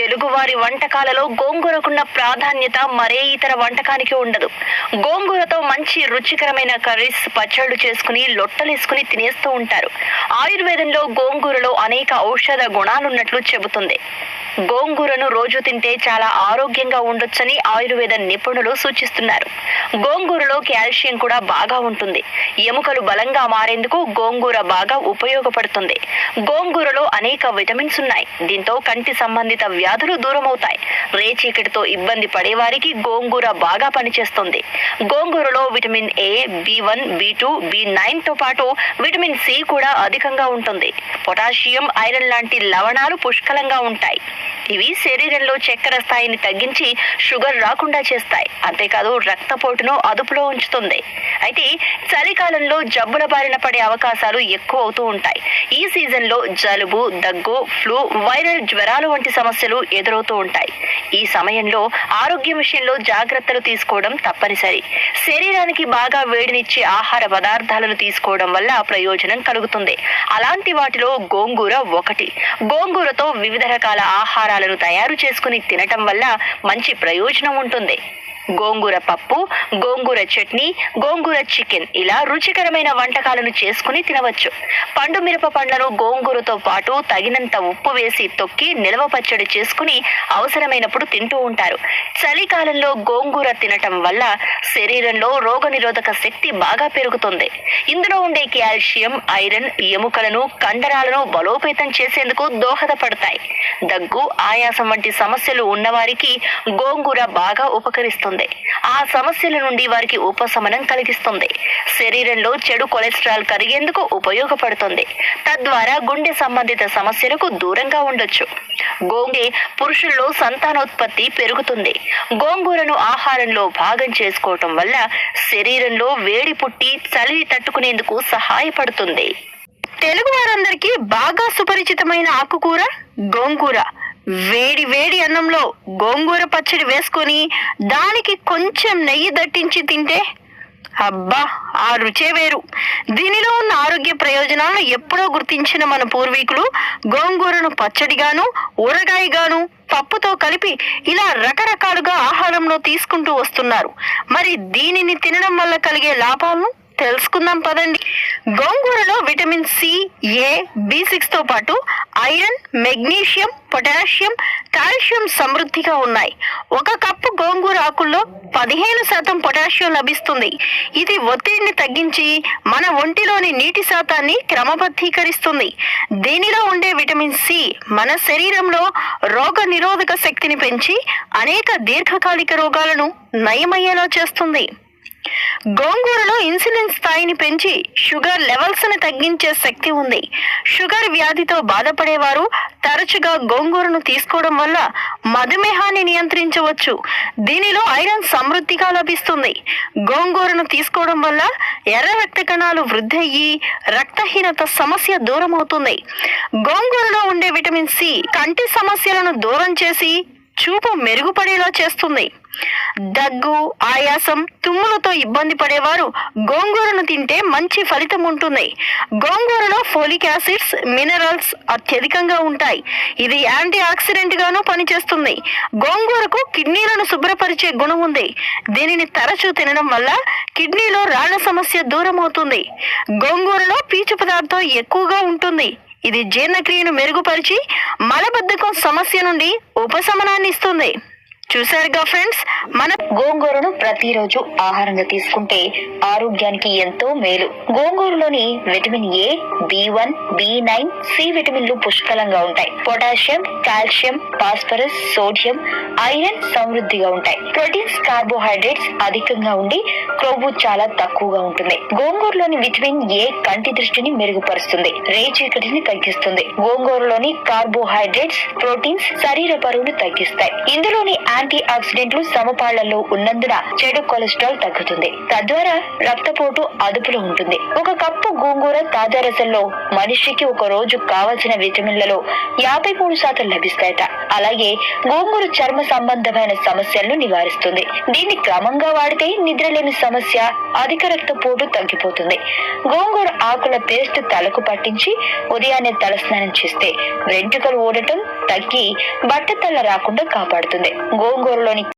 తెలుగువారి వంటకాలలో గోంగూరకున్న ప్రాధాన్యత మరే ఇతర వంటకానికి ఉండదు. గోంగూరతో మంచి రుచికరమైన కర్రీస్ పచ్చళ్ళు చేసుకుని లొట్టలేసుకుని తినేస్తూ ఉంటారు. ఆయుర్వేదంలో గోంగూరలో అనేక ఔషధ గుణాలున్నట్లు చెబుతుంది. గోంగూరను రోజు తింటే చాలా ఆరోగ్యంగా ఉండొచ్చని ఆయుర్వేద నిపుణులు సూచిస్తున్నారు. గోంగూరలో కాల్షియం కూడా బాగా ఉంటుంది. ఎముకలు బలంగా మారేందుకు గోంగూర బాగా ఉపయోగపడుతుంది. గోంగూరలో అనేక విటమిన్స్ ఉన్నాయి. దీంతో కంటి సంబంధిత వ్యాధులు దూరమవుతాయి. రేచీకటితో ఇబ్బంది పడేవారికి గోంగూర బాగా పనిచేస్తుంది. గోంగూరలో vitamin A B one B two B నైన్తో పాటు విటమిన్ సి కూడా అధికంగా ఉంటుంది. పొటాషియం ఐరన్ లాంటి లవణాలు పుష్కలంగా ఉంటాయి. ఇవి శరీరంలో చక్కెర స్థాయిని తగ్గించి షుగర్ రాకుండా చేస్తాయి. అంతేకాదు రక్తపోటును అదుపులో ఉంచుతుంది. అయితే చలికాలంలో జబ్బుల బారిన పడే అవకాశాలు ఎక్కువ అవుతూ ఉంటాయి. ఈ సీజన్లో జలుబు దగ్గు ఫ్లూ వైరల్ జ్వరాలు వంటి సమస్యలు ఎదురవుతూ ఉంటాయి. ఈ సమయంలో ఆరోగ్యం విషయంలో జాగ్రత్తలు తీసుకోవడం తప్పనిసరి. శరీరానికి బాగా వేడినిచ్చే ఆహార పదార్థాలను తీసుకోవడం వల్ల ప్రయోజనం కలుగుతుంది. అలాంటి వాటిలో గోంగూర ఒకటి. గోంగూరతో వివిధ రకాల ఆహారాలను తయారు చేసుకుని తినటం వల్ల మంచి ప్రయోజనం ఉంటుంది. గోంగూర పప్పు గోంగూర చట్నీ గోంగూర చికెన్ ఇలా రుచికరమైన వంటకాలను చేసుకుని తినవచ్చు. పండు మిరప పండ్లను గోంగూరతో పాటు తగినంత ఉప్పు వేసి తొక్కి నిల్వ పచ్చడి చేసుకుని అవసరమైనప్పుడు తింటూ ఉంటారు. చలికాలంలో గోంగూర తినటం వల్ల శరీరంలో రోగనిరోధక శక్తి బాగా పెరుగుతుంది. ఇందులో ఉండే కాల్షియం ఐరన్ ఎముకలను కండరాలను బలోపేతం చేసేందుకు దోహదపడతాయి. దగ్గు ఆయాసం వంటి సమస్యలు ఉన్నవారికి గోంగూర బాగా ఉపకరిస్తుంది. ఆ సమస్యల నుండి వారికి ఉపశమనం కలిగిస్తుంది. శరీరంలో చెడు కొలెస్ట్రాల్ కరిగేందుకు ఉపయోగపడుతుంది. తద్వారా గుండె సంబంధిత సమస్యలకు దూరంగా ఉండొచ్చు. గోంగే పురుషుల్లో సంతానోత్పత్తి ఉత్పత్తి పెరుగుతుంది. గోంగూరను ఆహారంలో భాగం చేసుకోవటం వల్ల శరీరంలో వేడి పుట్టి చలిని తట్టుకునేందుకు సహాయపడుతుంది. తెలుగు వారందరికీ బాగా సుపరిచితమైన ఆకుకూర గోంగూర. వేడి వేడి అన్నంలో గోంగూర పచ్చడి వేసుకొని దానికి కొంచెం నెయ్యి దట్టించి తింటే అబ్బా ఆ రుచే వేరు. దీనిలో ఉన్న ఆరోగ్య ప్రయోజనాలను ఎప్పుడో గుర్తించిన మన పూర్వీకులు గోంగూరను పచ్చడిగాను ఊరగాయగాను పప్పుతో కలిపి ఇలా రకరకాలుగా ఆహారంలో తీసుకుంటూ వస్తున్నారు. మరి దీనిని తినడం వల్ల కలిగే లాభాలను తెలుసుకుందాం పదండి. గోంగూరలో విటమిన్ సి ఏ బి సిక్స్తో పాటు ఐరన్ మెగ్నీషియం పొటాషియం కాల్షియం సమృద్ధిగా ఉన్నాయి. ఒక కప్పు గోంగూర ఆకుల్లో పదిహేను శాతం పొటాషియం లభిస్తుంది. ఇది ఒత్తిడిని తగ్గించి మన ఒంటిలోని నీటి శాతాన్ని క్రమబద్ధీకరిస్తుంది. దీనిలో ఉండే విటమిన్ సి మన శరీరంలో రోగ నిరోధక శక్తిని పెంచి అనేక దీర్ఘకాలిక రోగాలను నయమయ్యేలా చేస్తుంది. గోంగూరలో ఇన్సులిన్ స్థాయిని పెంచి షుగర్ లెవెల్స్ని తగ్గించే శక్తి ఉంది. షుగర్ వ్యాధితో బాధపడేవారు తరచుగా గోంగూరను తీసుకోవడం వల్ల మధుమేహాన్ని నియంత్రించవచ్చు. దీనిలో ఐరన్ సమృద్ధిగా లభిస్తుంది. గోంగూరను తీసుకోవడం వల్ల ఎర్ర రక్త కణాలు వృద్ధి అయ్యి రక్తహీనత సమస్య దూరం అవుతుంది గోంగూరలో ఉండే విటమిన్ సి కంటి సమస్యలను దూరం చేసి చూపు మెరుగుపడేలా చేస్తుంది. దగ్గు ఆయాసం తుమ్ములతో ఇబ్బంది పడేవారు. గోంగూరను తింటే మంచి ఫలితం ఉంటుంది. గోంగూరలో ఫోలిక్ యాసిడ్స్ మినరల్స్ అత్యధికంగా ఉంటాయి. ఇది యాంటీ ఆక్సిడెంట్ గాను పనిచేస్తుంది. గోంగూరకు కిడ్నీలను శుభ్రపరిచే గుణం ఉంది. దీనిని తరచూ తినడం వల్ల కిడ్నీలో రాళ్ళ సమస్య దూరం అవుతుంది గోంగూరలో పీచు పదార్థం ఎక్కువగా ఉంటుంది. ఇది జీర్ణక్రియను మెరుగుపరిచి మలబద్ధకం సమస్య నుండి ఉపశమనాన్ని ఇస్తుంది. చూసారుగా ఫ్రెండ్స్? మన గోంగూరను ప్రతిరోజు ఆహారంగా తీసుకుంటే ఆరోగ్యానికి ఎంతో మేలు. గోంగూరలోని vitamin A B one B nine C విటమిన్లు పుష్కలంగా ఉంటాయి. Potassium calcium phosphorus sodium iron సమృద్ధిగా ఉంటాయి. ప్రోటీన్స్ కార్బోహైడ్రేట్స్ అధికంగా ఉండి క్రొవ్వు చాలా తక్కువగా ఉంటుంది. గోంగూరలోని విటమిన్ ఏ కంటి దృష్టిని మెరుగుపరుస్తుంది. రేచీకటిని తగ్గిస్తుంది. గోంగూరలోని కార్బోహైడ్రేట్స్ ప్రోటీన్స్ శరీర బరువును తగ్గిస్తాయి. ఇందులోని యాంటీ ఆక్సిడెంట్లు సమపాళ్ళలో ఉన్నందున చెడు కొలెస్ట్రాల్ తగ్గుతుంది. తద్వారా రక్తపోటు అదుపులో ఉంటుంది. ఒక కప్పు గోంగూర తాజా రసంలో మనిషికి ఒక రోజు కావలసిన విటమిన్లలో యాభై మూడు శాతం లభిస్తాయట. అలాగే గోంగూర చర్మ సంబంధమైన సమస్యలను నివారిస్తుంది. దీన్ని క్రమంగా వాడితే నిద్రలేని సమస్య అధిక రక్తపోటు తగ్గిపోతుంది. గోంగూర ఆకుల పేస్ట్ తలకు పట్టించి ఉదయాన్నే తలస్నానం చేస్తే వెంట్రుకలు ఊడటం తగ్గి బట్టతల్ల రాకుండా కాపాడుతుంది. గోంగూరలోని